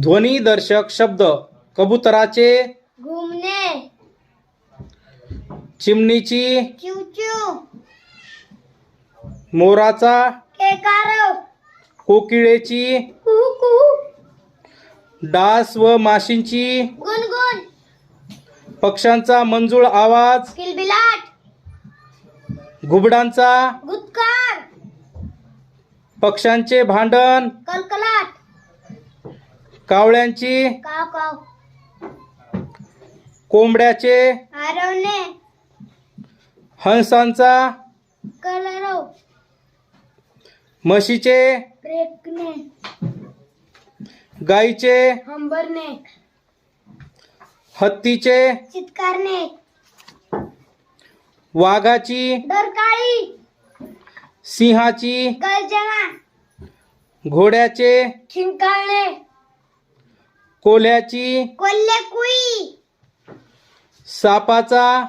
ध्वनिदर्शक शब्द कबुतराचे घुमणे. चिमणीची चिवचिव. मोराचा केकार. कोकिळेची कुहू कुहू डास व माशींची गुणगुण. पक्ष्यांचा मंजूळ आवाज किलबिलाट. घुबडांचा गुदकार पक्ष्यांचे भांडण कलकलाट कावळ्यांची? काव काव. कोंबड्याचे? आरवणे. हंसांचा? कलरव. म्हशीचे? रेकणे गाईचे? हंबरणे. हत्तीचे? चितकारणे. वाघाची? डरकाळी. सिंहाची? गर्जना घोड्याचे? खिंकाळणे. कोल्ह्याची कोल्हे कुई. सापाचा